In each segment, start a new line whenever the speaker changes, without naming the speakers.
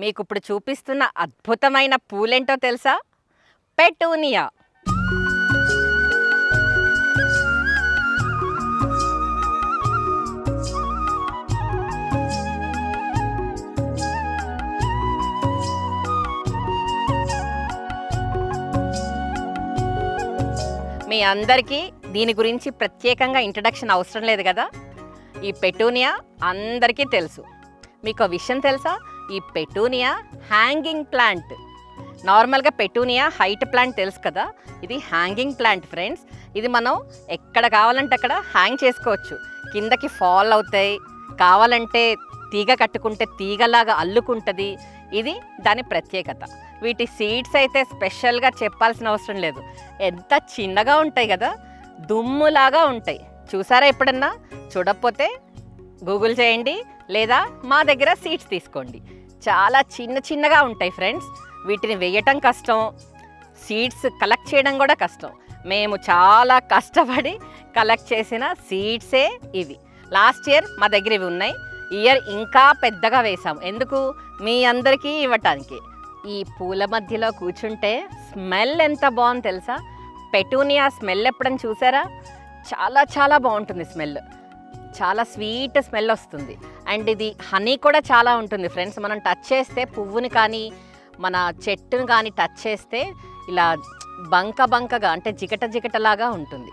మీకు ఇప్పుడు చూపిస్తున్న అద్భుతమైన పూలేంటో తెలుసా? పెటూనియా. మీ అందరికీ దీని గురించి ప్రత్యేకంగా ఇంట్రడక్షన్ అవసరం లేదు కదా? ఈ పెటూనియా అందరికీ తెలుసు. మీకు విషయం తెలుసా? ఈ పెటూనియా హ్యాంగింగ్ ప్లాంట్. నార్మల్గా పెటూనియా హైట్ ప్లాంట్ తెలుసు కదా? ఇది హ్యాంగింగ్ ప్లాంట్ ఫ్రెండ్స్. ఇది మనం ఎక్కడ కావాలంటే అక్కడ హ్యాంగ్ చేసుకోవచ్చు. కిందకి ఫాల్ అవుతాయి. కావాలంటే తీగ కట్టుకుంటే తీగలాగా అల్లుకుంటుంది. ఇది దాని ప్రత్యేకత. వీటి సీడ్స్ అయితే స్పెషల్గా చెప్పాల్సిన అవసరం లేదు. ఎంత చిన్నగా ఉంటాయి కదా? దుమ్ములాగా ఉంటాయి. చూసారా ఎప్పుడన్నా? చూడకపోతే గూగుల్ చేయండి లేదా మా దగ్గర సీడ్స్ తీసుకోండి. చాలా చిన్న చిన్నగా ఉంటాయి ఫ్రెండ్స్. వీటిని వేయటం కష్టం. సీడ్స్ కలెక్ట్ చేయడం కూడా కష్టం. మేము చాలా కష్టపడి కలెక్ట్ చేసిన సీడ్సే ఇవి. లాస్ట్ ఇయర్ మా దగ్గర ఇవి ఉన్నాయి. ఇయర్ ఇంకా పెద్దగా వేసాం ఎందుకు? మీ అందరికీ ఇవ్వటానికి. ఈ పూల మధ్యలో కూర్చుంటే స్మెల్ ఎంత బాగుంది తెలుసా? పెటూనియా స్మెల్ ఎప్పుడని చూసారా? చాలా చాలా బాగుంటుంది స్మెల్. చాలా స్వీట్ స్మెల్ వస్తుంది. అండ్ ఇది హనీ కూడా చాలా ఉంటుంది ఫ్రెండ్స్. మనం టచ్ చేస్తే పువ్వుని కానీ మన చెట్టును కానీ టచ్ చేస్తే ఇలా బంక బంకగా అంటే జిగట జిగటలాగా ఉంటుంది.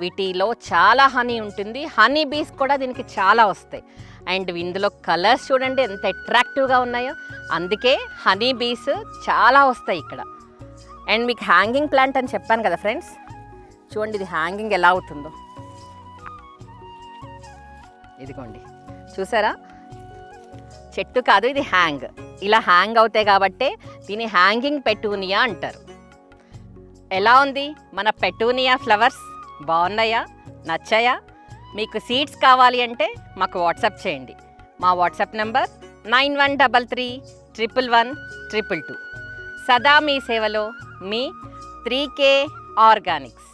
వీటిలో చాలా హనీ ఉంటుంది. హనీ బీస్ కూడా దీనికి చాలా వస్తాయి. అండ్ ఇందులో కలర్స్ చూడండి ఎంత అట్రాక్టివ్గా ఉన్నాయో. అందుకే హనీ బీస్ చాలా వస్తాయి ఇక్కడ. అండ్ మీకు హ్యాంగింగ్ ప్లాంట్ అని చెప్పాను కదా ఫ్రెండ్స్. చూడండి ఇది హ్యాంగింగ్ ఎలా అవుతుందో. ఇదిగోండి. చూసారా? చెట్టు కాదు ఇది హ్యాంగ్. ఇలా హ్యాంగ్ అవుతాయి కాబట్టే దీని హ్యాంగింగ్ పెటూనియా అంటారు. ఎలా ఉంది? మన పెటూనియా ఫ్లవర్స్ బాగున్నాయా? నచ్చాయా? మీకు సీడ్స్ కావాలి అంటే మాకు వాట్సాప్ చేయండి. మా WhatsApp number nine one double three triple one triple two. సదా మీ సేవలో మీ త్రీ కే ఆర్గానిక్స్.